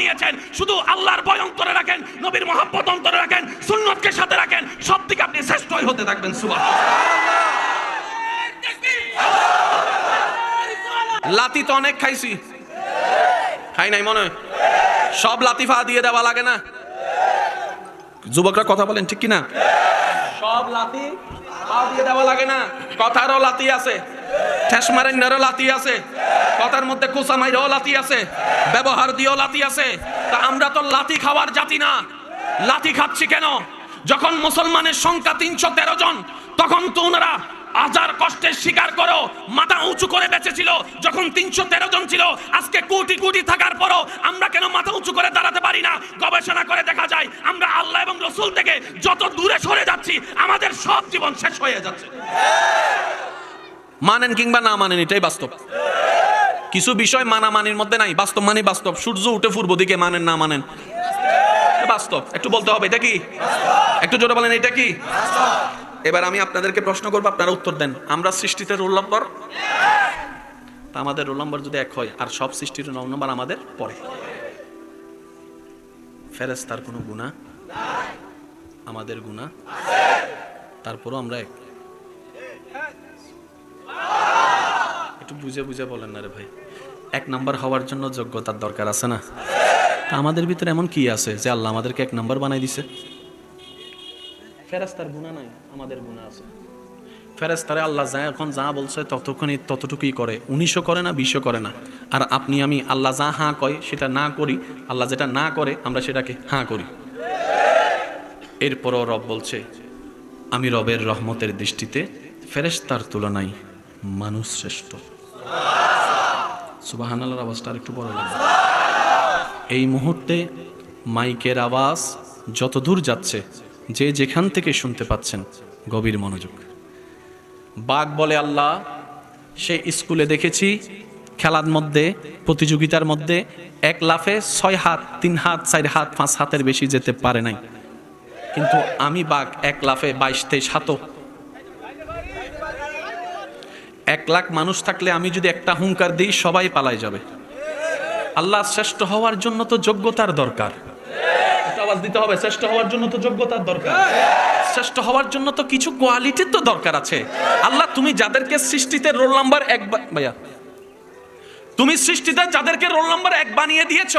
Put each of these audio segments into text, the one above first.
বানিয়েছেন। শুধু আল্লাহর ভয় অন্তরে রাখেন, নবীর মহাব্বত অন্তরে রাখেন, সুন্নতকে সাথে রাখেন, সব দিকে আপনি শ্রেষ্ঠই হতে থাকবেন সুবাহ লাতি তো অনেক খাইছি। খাই নাই মনে? সব লাতিফা দিয়ে দেওয়া লাগে না। যুবকরা কথা বলেন, ঠিক কি না সব লাতি দিয়ে দেওয়া লাগে না। কথারও লাতি আছে। ঠেস মারেন্নারও লাতি আছে। কথার মধ্যে কুসা মাইরও লাতি আছে। ব্যবহার দিয়েও লাতি আছে। তা আমরা তো লাতি খাওয়ার জাতি না। লাতি খাচ্ছি কেন? যখন মুসলমানের সংখ্যা তিনশো তেরো জন, তখন তো ওনারা হাজার কষ্টের স্বীকার করো মাথা উঁচু করে বেঁচেছিল। যখন তিনশো তেরো জন ছিল, আজকে কোটি কোটি থাকার পরও আমরা কেন মাথা উঁচু করে দাঁড়াতে পারি না? গবেষণা করে দেখা যায়, আমরা আল্লাহ এবং রসুল থেকে যত দূরে সরে যাচ্ছি, আমাদের সব জীবন শেষ হয়ে যাচ্ছে। মানেন কিংবা না মানেন, এটাই বাস্তব। কিছু বিষয় মানামানির মধ্যে নাই, বাস্তব মানে বাস্তব। সূর্য উঠে পূর্ব দিকে মানেন, না মানেন। বাস্তব। একটু বলতে হবে, এটা কি? একটু জোরে বলেন, এটা কি? এবার আমি আপনাদেরকে প্রশ্ন করব, আপনারা উত্তর দেন। আমরা সৃষ্টিতে রোল নম্বর? আমাদের রোল নম্বর যদি এক হয়, আর সব সৃষ্টির রোল নম্বর আমাদের পরে। ফেরেস তার কোনো গুণা আমাদের গুণা তারপরও আমরা এক। একটু বুঝে বুঝে বলেন না রে ভাই। এক নাম্বার হওয়ার জন্য যোগ্যতার দরকার আছে না? তা আমাদের ভিতরে এমন কি আছে যে আল্লাহ আমাদেরকে এক নাম্বার বানাই দিছে? ফেরাস্তার গুণা নাই, আমাদের গুণা আছে। ফেরাস্তারে আল্লাহ যা এখন যা বলছে ততক্ষণই ততটুকুই করে। উনিশও করে না, বিশও করে না। আর আপনি, আমি, আল্লাহ যা হাঁ কয় সেটা না করি, আল্লাহ যেটা না করে আমরা সেটাকে হাঁ করি। এরপরও রব বলছে, আমি রবের রহমতের দৃষ্টিতে ফেরেশতার তুলনায় মানুষ শ্রেষ্ঠ। সুবাহান আওয়াজটা একটু বড় লাগবে। এই মুহূর্তে মাইকের আওয়াজ যত দূর যাচ্ছে, যে যেখান থেকে শুনতে পাচ্ছেন, গভীর মনোযোগ। বাঘ বলে, আল্লাহ, সে স্কুলে দেখেছি, খেলার মধ্যে, প্রতিযোগিতার মধ্যে এক লাফে ছয় হাত, তিন হাত, চার হাত, পাঁচ হাতের বেশি যেতে পারে নাই। কিন্তু আমি বাঘ এক লাফে বাইশ তেইশ হাতও এক লাখ মানুষ থাকলে আমি যদি একটা হুঙ্কার দিই, সবাই পালায় যাবে। আল্লাহ শ্রেষ্ঠ হওয়ার জন্য তো যোগ্যতার দরকার। দিতে হবে, শ্রেষ্ঠ হওয়ার জন্য তো যোগ্যতার দরকার। শ্রেষ্ঠ হওয়ার জন্য তো কিছু কোয়ালিটির তো দরকার আছে। আল্লাহ, তুমি যাদেরকে সৃষ্টিতে রোল নাম্বার এক তুমি সৃষ্টিতে যাদেরকে রোল নাম্বার এক বানিয়ে দিয়েছ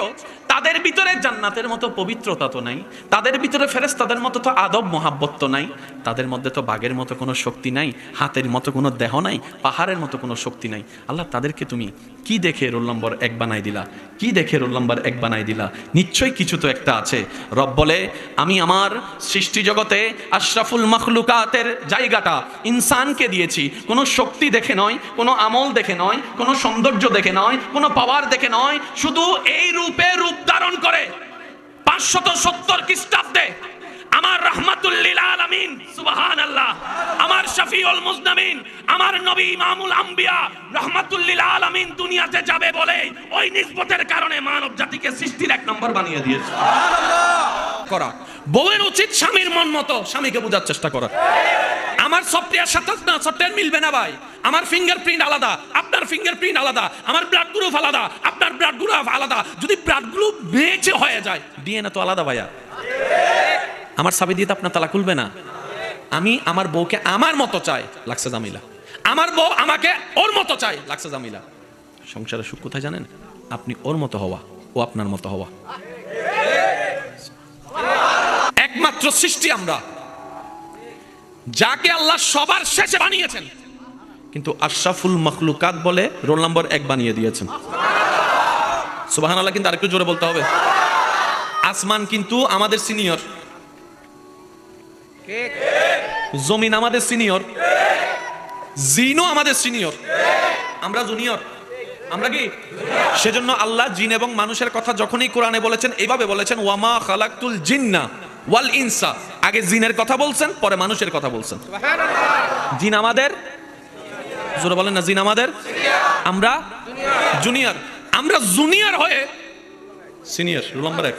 তাদের ভিতরে জান্নাতের মতো পবিত্রতা তো নাই, তাদের ভিতরে ফেরেস তাদের মতো তো আদব মহাব্বত তো নাই, তাদের মধ্যে তো বাঘের মতো কোনো শক্তি নাই, হাতের মতো কোনো দেহ নাই, পাহাড়ের মতো কোনো শক্তি নাই। আল্লাহ তাদেরকে তুমি কি দেখে রোল নম্বর এক বানাই দিলা? কি দেখে রোল নম্বর এক বানাই দিলা? নিশ্চয়ই কিছু তো একটা আছে। রব বলে, আমি আমার সৃষ্টি জগতে আশরাফুল মখলুকাতের জায়গাটা ইনসানকে দিয়েছি। কোনো শক্তি দেখে নয়, কোনো আমল দেখে নয়, কোনো সৌন্দর্য দেখে নয়, কোনো পাওয়ার দেখে নয়, শুধু এই রূপে রূপ ধারণ করে পাঁচশত সত্তর খ্রিস্টাব্দে আমার রহমাতুল্লিল আলামিন সুবহান আল্লাহ আমার শফিউল মুজনামিন আমার নবী ইমামুল আম্বিয়া রহমাতুল্লিল আলামিন দুনিয়াতে যাবে বলে ওই নিসবতের কারণে মানব জাতিকে সৃষ্টির এক নম্বর বানিয়ে দিয়েছে। করা। বউয়ের উচিত স্বামীর মন মতো স্বামীকে বোঝার চেষ্টা করা। আমার সফটওয়্যার সাথে না সফটওয়্যার মিলবে না ভাই। আমার ফিঙ্গারপ্রিন্ট আলাদা, আপনার ফিঙ্গারপ্রিন্ট আলাদা, আমার ব্লাড গ্রুপ আলাদা, আপনার ব্লাড গ্রুপ আলাদা। যদি ব্লাড গ্রুপ বেঁচে হয়ে যায় ডিএনএ তো আলাদা ভাইয়া। আমার সাবি দিয়ে তো আপনার তালা খুলবে না। আমি আমার বউকে আমার মতো চাই, লাগছে জামিলা। আমার বউ আমাকে ওর মতো চাই, লাগছে জামিলা। সংসারের সুখ কোথায় জানেন? আপনি ওর মতো হওয়া, ও আপনার মতো হওয়া। একমাত্র সৃষ্টি আমরা। যাকে আল্লাহ সবার শেষে বানিয়েছেন। কিন্তু আশরাফুল মখলুকাত বলে রোল নম্বর এক বানিয়ে দিয়েছেন। সুবাহান আল্লাহ কিন্তু আরেকটু জোরে বলতে হবে। আসমান কিন্তু আমাদের সিনিয়র। জমিন আমাদের সিনিয়র। জিনও আমাদের সিনিয়র। আমরা জুনিয়র। আমরা কি? সেজন্য আল্লাহ জিন এবং মানুষের কথা যখনই কোরআনে বলেছেন, এইভাবে বলেছেন ওয়ামা খালাকুল জিন্না। ওয়াল ইনসা। আগে জিনের কথা বলছেন পরে মানুষের কথা বলছেন। জিন আমাদের? জোরে বলেন না জিন আমাদের? আমরা? জুনিয়র। আমরা জুনিয়র হয়ে সিনিয়র রোল নাম্বার এক।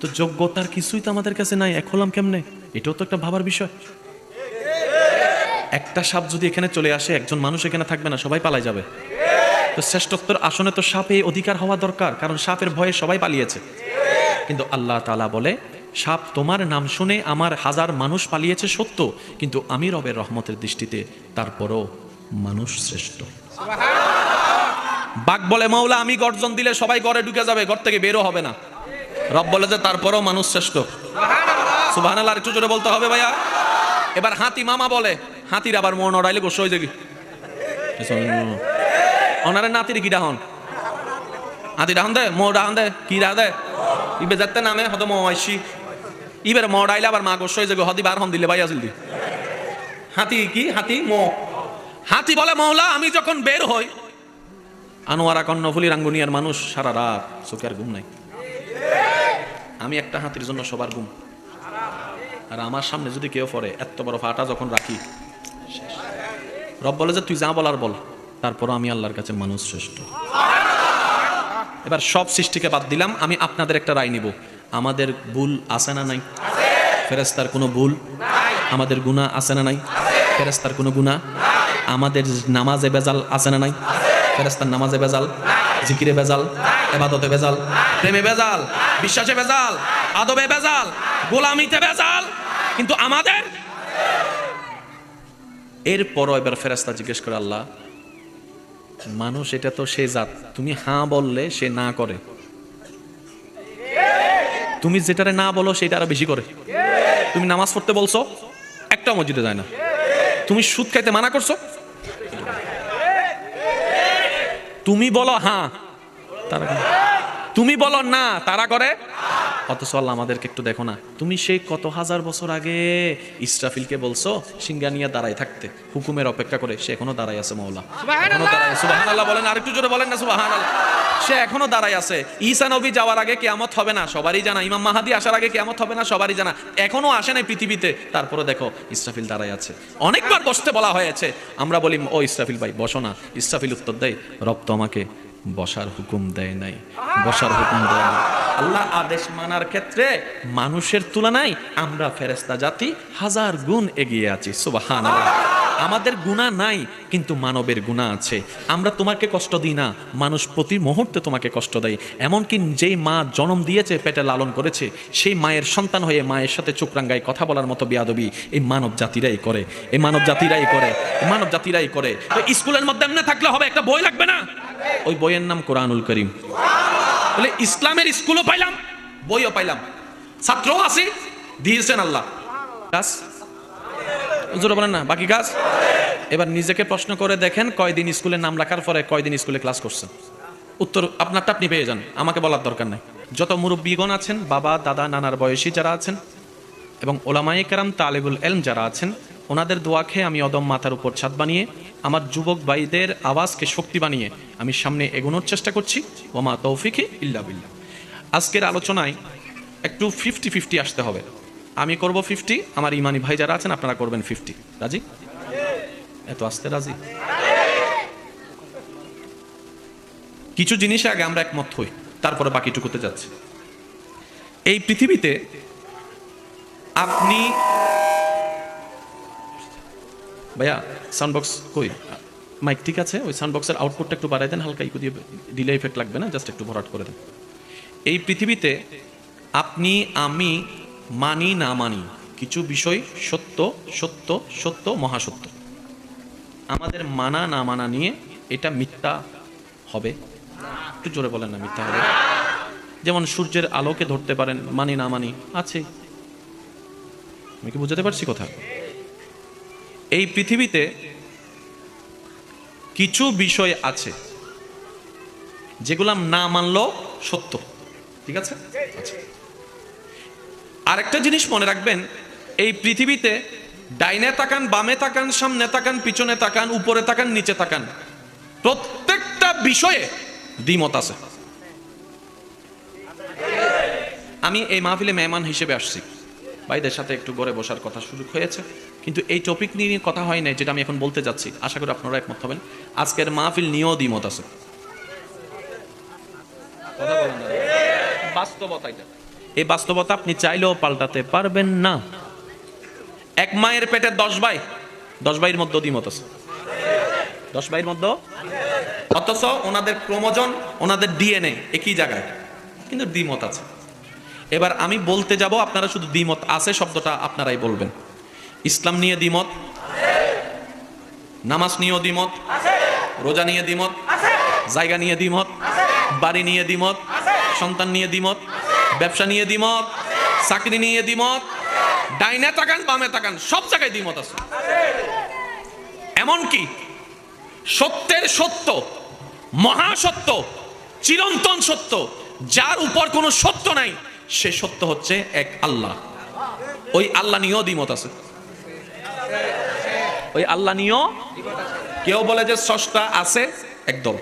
তো যোগ্যতার কিছুই তো আমাদের কাছে নাই এক হলাম কেমনে? এটাও তো একটা ভাবার বিষয়। একটা সাপ যদি এখানে চলে আসে একজন মানুষ এখানে থাকবে না সবাই পালাই যাবে। তো শ্রেষ্ঠত্বের আসনে তো সাপে অধিকার হওয়া দরকার কারণ সাপের ভয়ে সবাই পালিয়েছে। কিন্তু আল্লাহ তালা বলে, সাপ তোমার নাম শুনে আমার হাজার মানুষ পালিয়েছে সত্য, কিন্তু আমি রবের রহমতের দৃষ্টিতে তারপরও মানুষ শ্রেষ্ঠ। বাঘ বলে মৌলা আমি গর্জন দিলে সবাই ঘরে ঢুকে যাবে, ঘর থেকে বেরো হবে না। রব বলে যে, তারপরও মানুষ শ্রেষ্ঠ। সুবাহ একটু জোরে বলতে হবে ভাইয়া। এবার হাতি মামা বলে, হাতির আবার মন ওড়াইলে গোস হয়ে যাবি। ওনারে নাতির কিডা হন হাতি ডাহন দে, মো ডাহন দে, কি ডাহ দে? ইবে যাতে নামে হতো মো আইসি ইবের মো ডাইলে আবার মা গোস হয়ে যাবে হদি বার হন দিলে ভাই আসল দি হাতি কি? হাতি? মো হাতি বলে মৌলা আমি যখন বের হই, আনোয়ারা কর্ণফুলি রাঙ্গুনিয়ার মানুষ সারা রাত চোখে আর ঘুম নাই। আমি একটা হাতির জন্য সবার ঘুম। আর আমার সামনে যদি কেউ পড়ে, এত বড় ফাটা যখন রাখি। রব বলে যে, তুই যা বলার বল তারপর আমি আল্লাহর কাছে মানুষ শ্রেষ্ঠ। এবার সব সৃষ্টিকে বাদ দিলাম, আমি আপনাদের একটা রায় নিব। আমাদের ভুল আছে না নাই? ফেরেস্তার কোনো ভুল? আমাদের গুণা আছে না নাই? ফেরেস্তার কোনো গুণা আমাদের নামাজে বেজাল আছে না নাই? ফেরেস্তার নামাজে বেজাল জিকিরে বেজাল এবাদতে বেজাল প্রেমে বেজাল বিশ্বাসে বেজাল আদবে বেজাল গোলামিতে বেজাল কিন্তু আমাদের? এরপরও এবার ফেরেস্তা জিজ্ঞেস করে, আল্লাহ মানুষ এটা তো সে জাত। তুমি হাঁ বললে সে না করে। তুমি যেটারে না বলো সেটা আরও বেশি করে। তুমি নামাজ পড়তে বলছো একটা মসজিদে যায় না। তুমি সুদ খাইতে মানা করছ? তুমি বলো হ্যাঁ তুমি বলো না, তারা করে? অথচ আল্লাহ আমাদেরকে একটু দেখো না। তুমি সেই কত হাজার বছর আগে ইসরাফিলকে বলছো সিঙ্গানিয়া দাঁড়ায় থাকতে। হুকুমের অপেক্ষা করে সে এখনও দাঁড়ায় আছে মৌলা এখনও দাঁড়ায় সুবাহান আল্লাহ বলেন আরেকটু জোরে বলেন না সুবাহান আল্লাহ সে এখনও দাঁড়ায় আছে। ঈসা নবী যাওয়ার আগে কেয়ামত হবে না সবারই জানা। ইমাম মাহাদি আসার আগে কেয়ামত হবে না সবারই জানা। এখনও আসে নাই পৃথিবীতে। তারপরে দেখো ইসরাফিল দাঁড়ায় আছে। অনেকবার বসতে বলা হয়েছে। আমরা বলি ও ইসরাফিল ভাই বসো না। ইসরাফিল উত্তর দেয় রব তো আমাকে বসার হুকুম দেয় নাই, বসার হুকুম দেয় নাই। আল্লাহ আদেশ মানার ক্ষেত্রে মানুষের তুলনায় আমরা ফেরেস্তা জাতি হাজার গুণ এগিয়ে আছি সুবাহান আমাদের গুণা নাই, কিন্তু মানবের গুণা আছে। আমরা তোমাকে কষ্ট দিই না, মানুষ প্রতি মুহূর্তে তোমাকে কষ্ট দেয়। এমনকি যেই মা জন্ম দিয়েছে, পেটে লালন করেছে, সেই মায়ের সন্তান হয়ে মায়ের সাথে চোখরাঙ্গায় কথা বলার মতো বিয়াদবি এই মানব জাতিরাই করে, এই মানব জাতিরাই করে মানব জাতিরাই করে। স্কুলের মধ্যে এমনি থাকলে হবে, একটা বই লাগবে না? ওই বইয়ের নাম কোরআনুল করিম। বলে, ইসলামের স্কুলও পাইলাম, বইও পাইলাম। ছাত্রও আছে, দিয়েছেন আল্লাহ। কাজ জোরে বলেন না, বাকি কাজ এবার নিজেকে প্রশ্ন করে দেখেন, কয়দিন স্কুলে নাম লেখার পরে কয়দিন স্কুলে ক্লাস করছেন। উত্তর, আপনারটা আপনি পেয়ে যান, আমাকে বলার দরকার নাই। যত মুরব্বীগণ আছেন, বাবা, দাদা, নানার বয়সী যারা আছেন, এবং ওলামায়ে কেরাম, তালেবুল এলম যারা আছেন ওনাদের দোয়া খেয়ে আমি অদম মাথার উপর ছাদ বানিয়ে, আমার যুবক ভাইদের আওয়াজকে শক্তি বানিয়ে আমি সামনে এগোনোর চেষ্টা করছি। ওমা তৌফিকে ইল্লা বিল্লাহ। আজকের আলোচনায় একটু ফিফটি ফিফটি আসতে হবে। আমি করব ফিফটি আমার ইমানি ভাই যারা আছেন আপনারা করবেন ফিফটি রাজি? এত আসতে রাজি? কিছু জিনিসে আগে আমরা একমত হই, তারপরে বাকিটুকুতে যাচ্ছি। এই পৃথিবীতে আপনি ভাইয়া সাউন্ড বক্স কই? মাইক ঠিক আছে? ওই সাউন্ড বক্সের আউটপুটটা একটু বাড়াই দেন, হালকা ইকো দিয়ে ডিলে ইফেক্ট লাগবে না? জাস্ট একটু ভরাট করে দেন। এই পৃথিবীতে আপনি, আমি, মানি, না মানি, কিছু বিষয় সত্য সত্য সত্য, মহাসত্য। আমাদের মানা, না মানা নিয়ে এটা মিথ্যা হবে। একটু জোরে বলেন না, মিথ্যা হবে। যেমন সূর্যের আলোকে ধরতে পারেন, মানি, না মানি আছে আমি কি বুঝাতে পারছি কথা এই পৃথিবীতে কিছু বিষয় আছে যেগুলো না মানলো সত্য। ঠিক আছে? আচ্ছা। আরেকটা জিনিস মনে রাখবেন, এই পৃথিবীতে ডাইনে তাকান, বামে তাকান, সামনে তাকান, পিছনে তাকান, উপরে তাকান, নিচে তাকান, প্রত্যেকটা বিষয়ে দ্বিমত আছে। আমি এই মাহফিলে মেহমান হিসেবে আসছি। ভাইদের সাথে একটু গড়ে বসার কথা সুযোগ হয়েছে। কিন্তু এই টপিক নিয়ে কথা হয় নাই, যেটা আমি এখন বলতে যাচ্ছি। আশা করি আপনারা একমত হবেন। আজকের মাহফিল নিয়েও দ্বিমত আছে। এই বাস্তবতা আপনি চাইলেও পাল্টাতে পারবেন না। এক মায়ের পেটে দশ ভাই, দশ ভাইয়ের মধ্যে দ্বিমত আছে। দশ ভাইয়ের মধ্যে অথচ ওনাদের ক্রোমোজন ওনাদের ডিএনএ, একই জায়গায়। কিন্তু দ্বিমত আছে। এবার আমি বলতে যাব, আপনারা শুধু দ্বিমত আছে, শব্দটা আপনারাই বলবেন। ইসলাম নিয়ে দ্বিমত? নামাজ নিয়েও দ্বিমত? রোজা নিয়ে দ্বিমত? জায়গা নিয়ে দ্বিমত? বাড়ি নিয়ে দ্বিমত? সন্তান নিয়ে দ্বিমত? ব্যবসা নিয়ে দ্বিমত? চাকরি নিয়ে দ্বিমত? ডাইনে তাকান, বামে তাকান, সব জায়গায় দ্বিমত আছে। এমনকি সত্যের সত্য, মহাসত্য, চিরন্তন সত্য, যার উপর কোনো সত্য নাই সে সত্য হচ্ছে এক আল্লাহ। ওই আল্লাহ নিয়েও দ্বিমত আছে। ওই আল্লাহ নিয়েও কেউ বলে যে স্রষ্টা আছে একদল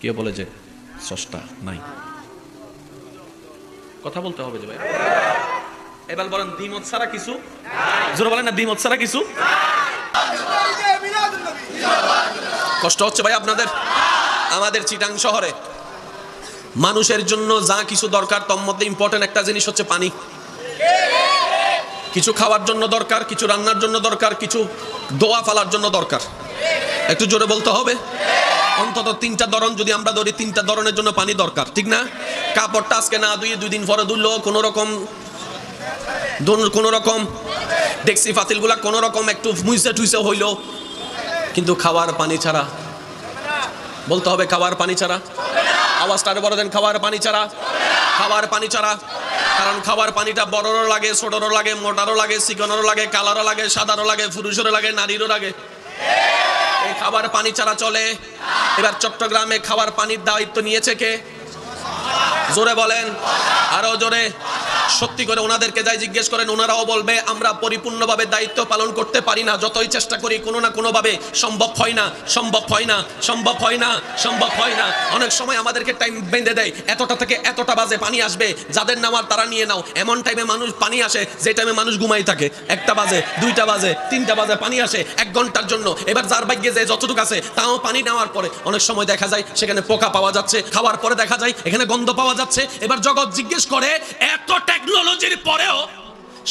কেউ বলে যে স্রষ্টা নাই। কথা বলতে হবে যে ভাই। এবার বলেন, দ্বিমত ছাড়া কিছু? জোরে বলেন না, দ্বিমত ছাড়া কিছু? কষ্ট হচ্ছে ভাই আপনাদের। আমাদের চিটাং শহরে মানুষের জন্য যা কিছু দরকার, তোর মধ্যে ইম্পর্টেন্ট একটা জিনিস হচ্ছে পানি। কিছু খাওয়ার জন্য দরকার, কিছু রান্নার জন্য দরকার, কিছু দোয়া ফালার জন্য দরকার। একটু জোরে বলতে হবে? অন্তত তিনটা ধরন, যদি আমরা ধরি, তিনটা ধরনের জন্য পানি দরকার, ঠিক না? কাপড়টা আজকে না ধুয়ে দুই দিন পরে ধুলো, কোনো রকম কোনো রকম ডেক্সি ফাতিলগুলা কোনো রকম একটু মুইসে টুইসে হইল। কিন্তু খাওয়ার পানি ছাড়া বলতে হবে খাবার পানি ছাড়া। আওয়াজটা আরও বড় দেন, খাবার পানি ছাড়া। খাবার পানি ছাড়া। কারণ খাবার পানিটা বড়রও লাগে, ছোটরও লাগে, মোটারও লাগে, চিকনেরও লাগে, কালারও লাগে, সাদারও লাগে, পুরুষেরও লাগে, নারীরও লাগে। এই খাবার পানি ছাড়া চলে। এবার চট্টগ্রামে খাবার পানির দায়িত্ব নিয়েছে কে? জোরে বলেন। আরও জোরে। সত্যি করে ওনাদেরকে যাই জিজ্ঞেস করেন, ওনারাও বলবে, আমরা পরিপূর্ণভাবে দায়িত্ব পালন করতে পারি না। যতই চেষ্টা করি, কোনো না কোনোভাবে সম্ভব হয় না, সম্ভব হয় না, সম্ভব হয় না, সম্ভব হয় না। অনেক সময় আমাদেরকে টাইম বেঁধে দেয়, এতটা থেকে এতটা বাজে পানি আসবে, যাদের নামার তারা নিয়ে নাও। এমন টাইমে মানুষ পানি আসে, যে টাইমে মানুষ ঘুমাই থাকে। একটা বাজে, দুইটা বাজে, তিনটা বাজে পানি আসে এক ঘণ্টার জন্য। এবার যার ভাগ্যে যে যতটুকু আছে, তাও পানি নেওয়ার পরে অনেক সময় দেখা যায়, সেখানে পোকা পাওয়া যাচ্ছে, খাওয়ার পরে দেখা যায়, এখানে গন্ধ পাওয়া যাচ্ছে। এবার জগৎ জিজ্ঞেস করে এত টেকনোলজির পরেও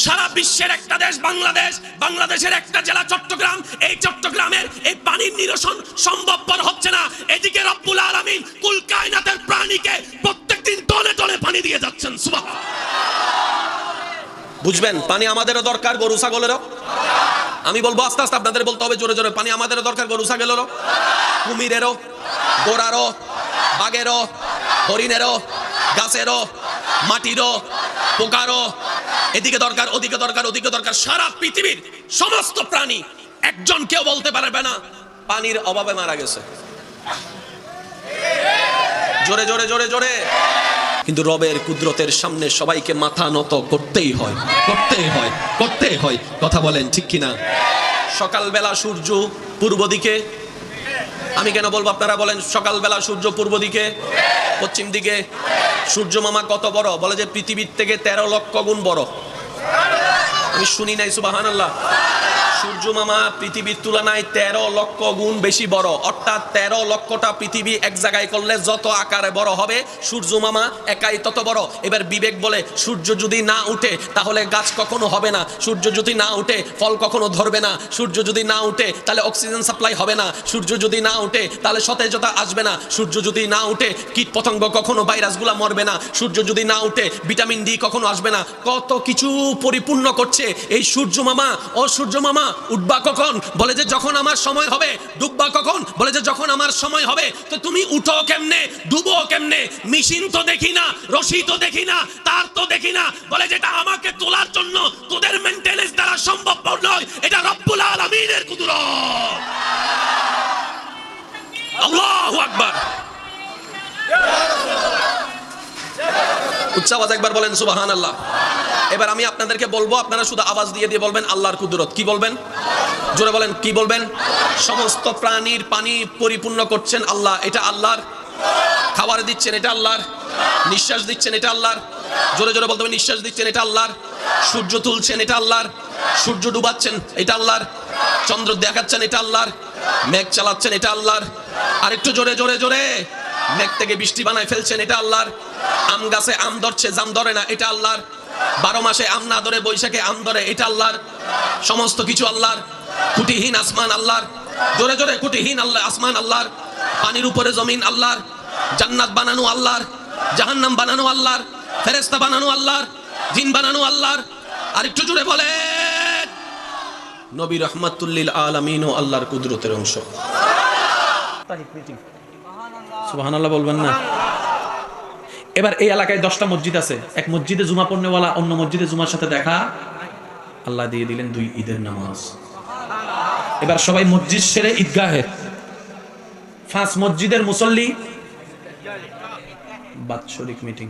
সারা বিশ্বের একটা দেশ, বাংলাদেশ, বাংলাদেশের একটা জেলা, চট্টগ্রাম, এই চট্টগ্রামের এই পানির নিরসন সম্ভবপর হচ্ছে না। এদিকে রব্বুল আলামিন কুল কায়নাতের প্রাণীকে প্রত্যেকদিন টনে টনে পানি দিয়ে যাচ্ছেন, সুবহান। বুঝবেন, পানি আমাদেরও দরকার, গরু, ছাগলেরও? আমি বলব আস্তে আস্তে আপনাদের বলতে হবে, জোরে জোরে, পানি আমাদেরও দরকার, গরু, ছাগলেরও? কুমিরেরও? গোড়ারও বাঘেরও? হরিণেরও? গাছেরও, মাটিরও, পোকারও, এদিকে দরকার, ওদিকে দরকার ওদিকে দরকার, সারা পৃথিবীর সমস্ত প্রাণী একজন কেউ বলতে পারবে না, পানির অভাবে মারা গেছে। জোরে জোরে জোরে জোরে। কিন্তু রবের কুদরতের সামনে সবাইকে মাথা নত করতেই হয় করতেই হয় করতেই হয়। কথা বলেন ঠিক কিনা? সকালবেলা সূর্য পূর্ব দিকে আমি কেন বলব? আপনারা বলেন, সকালবেলা সূর্য পূর্ব দিকে, পশ্চিম দিকে। সূর্য মামা কত বড়? বলে যে পৃথিবীর থেকে তেরো লক্ষ গুণ বড়। আমি শুনি নাই সুবাহান আল্লাহ সূর্য মামা পৃথিবীর তুলনায় তেরো লক্ষ গুণ বেশি বড়। অর্থাৎ তেরো লক্ষটা পৃথিবী এক জায়গায় করলে যত আকারে বড় হবে সূর্য মামা একাই তত বড়। এবার বিবেক বলে, সূর্য যদি না উঠে, তাহলে গাছ কখনো হবে না। সূর্য যদি না উঠে, ফল কখনো ধরবে না। সূর্য যদি না উঠে, তাহলে অক্সিজেন সাপ্লাই হবে না। সূর্য যদি না উঠে, তাহলে সতেজতা আসবে না। সূর্য যদি না উঠে কীট পতঙ্গ কখনো ভাইরাসগুলা মরবে না। সূর্য যদি না উঠে, ভিটামিন ডি কখনো আসবে না। কত কিছু পরিপূর্ণ করছে এই সূর্য মামা ও সূর্য মামা উঠবা কখন? বলে যে, যখন আমার সময় হবে, ডুববা কখন? বলে যে, যখন আমার সময় হবে, তো তুমি উঠো কেমনে? ডুবো কেমনে? মেশিন তো দেখি না, রশি তো দেখি না, তার তো দেখি না। বলে যেটা আমাকে তোলার জন্য তোদের মেনটেনেন্স দ্বারা সম্ভব নয়, এটা রব্বুল আলামিনের কুদরত। আল্লাহু আকবার। উচ্চ আওয়াজ একবার বলেন সুবাহান আল্লাহ এবার আমি আপনাদেরকে বলব, আপনারা শুধু আওয়াজ দিয়ে দিয়ে বলবেন, আল্লাহর কুদরত। কি বলবেন? জোরে বলেন, কি বলবেন? সমস্ত প্রাণীর পানি পরিপূর্ণ করছেন আল্লাহ। এটা আল্লাহর। খাবার দিচ্ছেন, এটা আল্লাহর। নিঃশ্বাস দিচ্ছেন, এটা আল্লাহর। জোরে জোরে বলতে হবে, নিঃশ্বাস দিচ্ছেন, এটা আল্লাহর। সূর্য তুলছেন, এটা আল্লাহর। সূর্য ডুবাচ্ছেন, এটা আল্লাহর। চন্দ্র দেখাচ্ছেন, এটা আল্লাহর। মেঘ চালাচ্ছেন, এটা আল্লাহর। আর একটু জোরে জোরে জোরে। মেঘ থেকে বৃষ্টি বানায় ফেলছেন, এটা আল্লাহর। আম গাছে আম ধরছে, জাম ধরে না, এটা আল্লাহর। বারো মাসে আম না ধরে, বৈশাখে আম ধরে, এটা আল্লাহর। সমস্ত কিছু আল্লাহর। খুঁটিহীন আসমান আল্লাহর। জোরে জোরে, খুঁটিহীন আল্লাহ আসমান আল্লাহর। পানির উপরে জমিন আল্লাহর। জান্নাত বানানো আল্লাহর। জাহান্নাম বানানো আল্লাহর। ফেরেস্তা বানানো আল্লাহর। জিন বানানো আল্লাহর। আর একটু জুড়ে বলে নবী রহমাতুল্লিল আলামিন ও আল্লাহর কুদরতের অংশ। সুবহানাল্লাহ বলবেন না। এবার এই এলাকায় দশটা মসজিদ আছে। এক মসজিদে জুমা পড়নেওয়ালা, অন্য মসজিদে জুমার সাথে দেখা। আল্লাহ দিয়ে দিলেন দুই ঈদের নামাজ। এবার সবাই মসজিদ সেরে ঈদগাহে। পাঁচ মসজিদের মুসল্লি। বাৎসরিক মিটিং।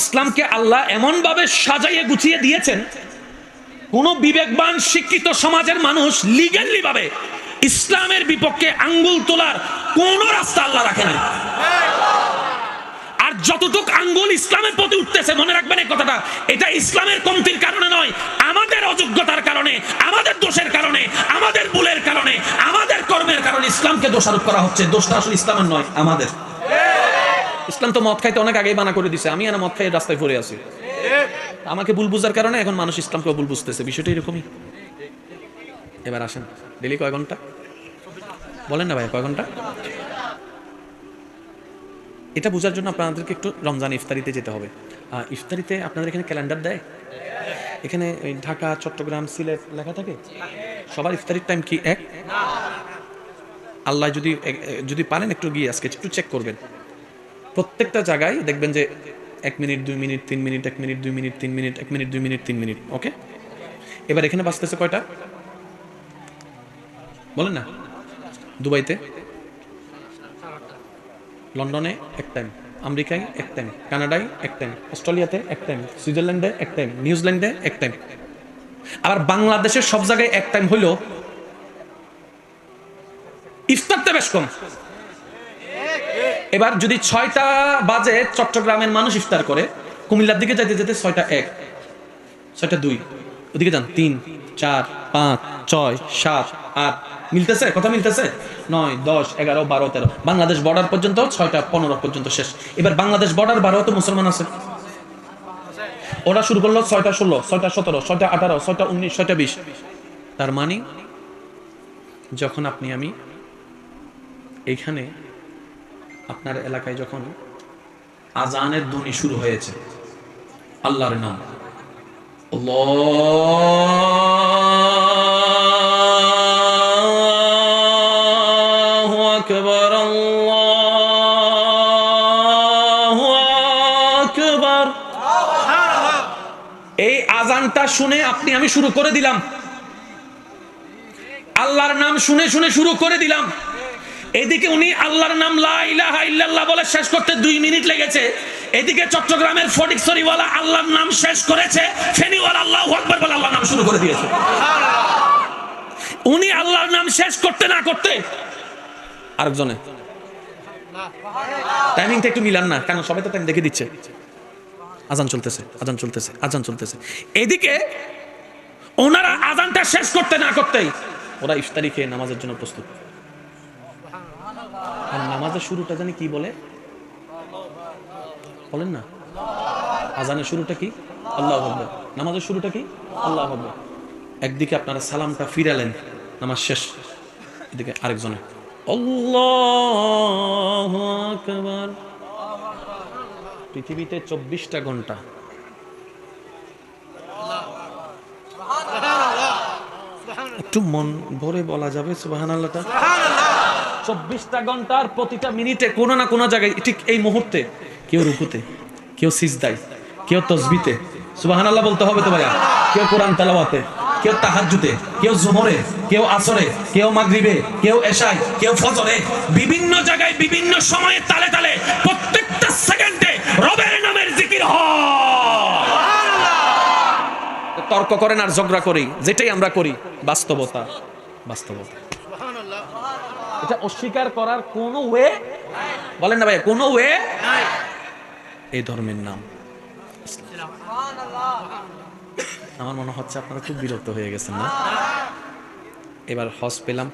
ইসলামকে আল্লাহ এমন ভাবে সাজাইয়ে গুছিয়ে দিয়েছেন, কোন বিবেকবান শিক্ষিত সমাজের মানুষ লিগেলি ভাবে ইসলামের বিপক্ষে আঙ্গুল তোলার কোন রাস্তা আল্লাহ রাখে না যতটুক আঙ্গুল ইসলামের প্রতি উঠতেছে, মনে রাখবেন এই কথাটা, এটা ইসলামের কমতির কারণে নয়, আমাদের অযোগ্যতার কারণে, আমাদের দোষের কারণে, আমাদের ভুলের কারণে, আমাদের কর্মের কারণে ইসলামকে দোষারোপ করা হচ্ছে। দোষটা আসলে ইসলামের নয়, আমাদের। ইসলাম তো মদ খাইতে অনেক আগেই বানা করে দিছে, আমি আর মদ খাই রাস্তায় পড়ে আছি। আমাকে ভুল বুঝার কারণে এখন মানুষ ইসলামকে ভুল বুঝতেছে, বিষয়টা এরকমই। এবার আসেন, ডেলি কয় ঘণ্টা? বলেন না ভাই, কয় ঘণ্টা? এটা বোঝার জন্য আপনাদেরকে একটু রমজান ইফতারিতে যেতে হবে। ইফতারিতে আপনাদের এখানে ক্যালেন্ডার দেয়? এখানে ঢাকা, চট্টগ্রাম, সিলেট লেখা থাকে? সবার ইফতারির টাইম কি এক? আল্লাহ যদি যদি পারেন একটু গিয়ে আজকে একটু চেক করবেন। প্রত্যেকটা জায়গায় দেখবেন যে এক মিনিট, দুই মিনিট, তিন মিনিট, এক মিনিট, দুই মিনিট, তিন মিনিট, এক মিনিট, দুই মিনিট, তিন মিনিট ওকে এবার এখানে বাঁচতেছে কয়টা? বলেন না। দুবাইতে? লন্ডনে এক টাইম আমেরিকায় এক টাইম কানাডায় এক টাইম অস্ট্রেলিয়াতে এক টাইম সুইজারল্যান্ডে এক টাইম নিউজিল্যান্ডে এক টাইম আবার বাংলাদেশের সব জায়গায় এক টাইম হইল ইফতারতে বেশ কম। এবার যদি ছয়টা বাজে চট্টগ্রামের মানুষ ইফতার করে, কুমিল্লার দিকে যেতে যেতে ছয়টা এক, ছয়টা দুই, ওদিকে যান তিন, চার, পাঁচ, ছয়, সাত, আট মিলতেছে? কথা মিলতেছে? নয়, দশ, এগারো, বারো, তেরো। বাংলাদেশ বর্ডার পর্যন্ত ছয়টা, পনেরো পর্যন্ত শেষ। এবার বাংলাদেশ বর্ডার বারো তো মুসলমান আছে। ওরা শুরু করল ছয়টা ষোলো, ছয়টা সতেরো, ছয়টা আঠারো, ছয়টা উনিশ, ছয়টা বিশ। তার মানে যখন আপনি আমি এইখানে আপনার এলাকায় যখন আজানের ধ্বনি শুরু হয়েছে, আল্লাহর নাম, আল্লাহু আজানটা শুনে আপনি আমি শুরু করে দিলাম। আল্লাহর নাম শুনে শুনে শুরু করে দিলাম। এদিকে উনি আল্লাহর নাম লা ইলাহা ইল্লাল্লাহ বলে শেষ করতে দুই মিনিট লেগেছে। এদিকে চট্টগ্রামের ফটিকছড়িওয়ালা আল্লাহর নাম শেষ করেছে। ফেনীওয়ালা আল্লাহু আকবার বলে আল্লাহর নাম শুরু করে দিয়েছে। উনি আল্লাহর নাম শেষ করতে না করতে আরেকজনে। টাইমিংটা একটু মিলান না কারণ সবাই তো টাইম দেখে দিচ্ছে। আজান চলতেছে আজান চলতেছে আজান চলতেছে। এদিকে ওনারা আজানটা শেষ করতে না করতেই ওরা ইফতারি খেয়ে নামাজের জন্য প্রস্তুত। আর নামাজের শুরুটা জানি কি বলে? বলেন না। আজানের শুরুটা কি? আল্লাহ আকবার। নামাজের শুরুটা কি? আল্লাহ আকবার। একদিকে আপনারা সালামটা ফিরালেন, নামাজ শেষ। এদিকে আরেকজনে, আল্লাহ আকবার। পৃথিবীতে চব্বিশটা ঘণ্টা। একটু মন ভরে বলা যাবে সুবাহান আল্লাহটা চব্বিশটা ঘণ্টার প্রতিটা মিনিটে কোনো না কোনো জায়গায়, ঠিক এই মুহূর্তে, কেউ রুকুতে, কেউ সিজদাই কেউ তসবিতে সুবাহান আল্লাহ বলতে হবে তো ভাইয়া, কেউ কোরআন তেলাওয়াতে, কেউ তাহাজ্জুতে কেউ জোহরে কেউ আসরে, কেউ মাগরিবে, কেউ এশায়, কেউ ফজরে, বিভিন্ন জায়গায় বিভিন্ন সময়ে তালে তালে সেকেন্ডে রবের নামের জিকির তর্ক করেন আর ঝগড়া করি যেটাই আমরা করি বাস্তবতা বাস্তবতা। এটা অস্বীকার করার কোনো ওয়ে বলেন না ভাই কোনো ওয়ে এই ধর্মের নাম। আমার মনে হচ্ছে আপনারা খুব বিরক্ত হয়ে গেছেন না? এবার হজ পেলাম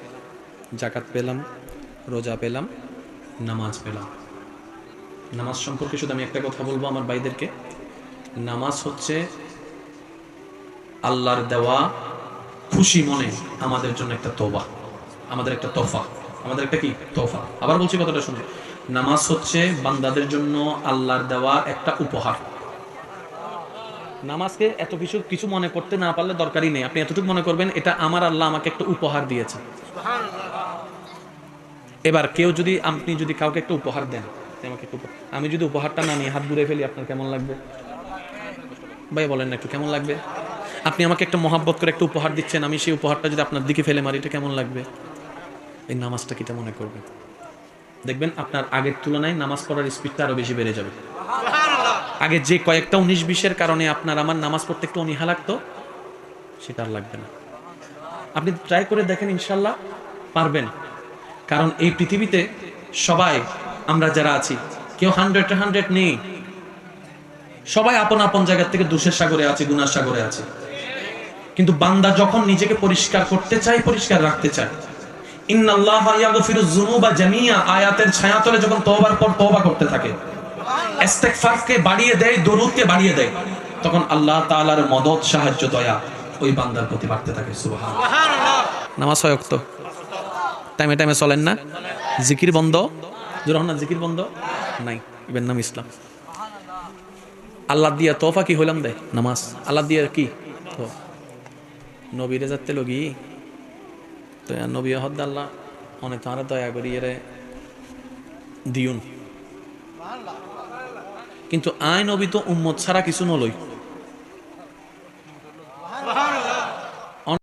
জাকাত পেলাম রোজা পেলাম নামাজ পেলাম। নামাজ সম্পর্কে শুধু আমি একটা কথা বলব আমার ভাইদেরকে। নামাজ হচ্ছে আল্লাহর দেওয়া খুশি মনে আমাদের জন্য একটা তোবা আমাদের একটা তোফা আমাদের একটা কি? তোফা আবার বলছি কথাটা শুনে নামাজ হচ্ছে বান্দাদের জন্য আল্লাহর দেওয়া একটা উপহার। নামাজকে এত কিছু কিছু মনে করতে না পারলে দরকারই নেই। আপনি এতটুকু মনে করবেন, এটা আমার আল্লাহ আমাকে একটা উপহার দিয়েছে। এবার কেউ যদি, আপনি যদি কাউকে একটা উপহার দেন যে আমাকে একটু আমি যদি উপহারটা না নিয়ে হাত ঘুরে ফেলি আপনার কেমন লাগবে? ভাই বলেন না একটু কেমন লাগবে? আপনি আমাকে একটা মহাব্বত করে একটা উপহার দিচ্ছেন আমি সেই উপহারটা যদি আপনার দিকে ফেলে মারি এটা কেমন লাগবে? এই নামাজটা কিটা মনে করবেন দেখবেন আপনার আগের তুলনায় নামাজ পড়ার স্পিডটা আরও বেশি বেড়ে যাবে। আগে যে কয়েকটা উনিশ বিশের কারণে আপনার আমার নামাজ পড়তে একটু অনীহা লাগতো সেটা আর লাগবে না। আপনি ট্রাই করে দেখেন ইনশাল্লাহ পারবেন। কারণ এই পৃথিবীতে সবাই আমরা যারা আছি কেউ হান্ড্রেড হান্ড্রেড নেই। সবাই আপন আপন জায়গা থেকে দুষের সাগরে আছে গুনার সাগরে আছে। কিন্তু বান্দা যখন নিজেকে পরিষ্কার করতে চায় পরিষ্কার রাখতে চায়। ইন্নাল্লাহ ইয়াগফিরুজ যুনুবা জামিয়া আয়াতের ছায়াতলে যখন তওবার পর তওবা করতে থাকে। ইস্তেগফারকে বাড়িয়ে দেয় দরুদকে বাড়িয়ে দেয়। তখন আল্লাহ তাআলার মদদ সাহায্য দয়া ওই বান্দার প্রতি বাড়তে থাকে সুবহানাল্লাহ। নামাজ হয় অক্ত। টাইমে টাইমে চলেন না। জিকির বন্ধ। জোরহনা জিকির বন্ধ? নাই এবার নাম ইসলাম। আল্লাহ দিয়া তোফা কি হইলাম দে? নামাজ। আল্লাহ দিয়া কি? তো নবীরে যাতে লগি। তো নবী হদ আল্লাহ অনেক তাঁরা দয়া করি এরে দিউন। কিন্তু আইন নবী তো উম্মত ছাড়া কিছু নলই।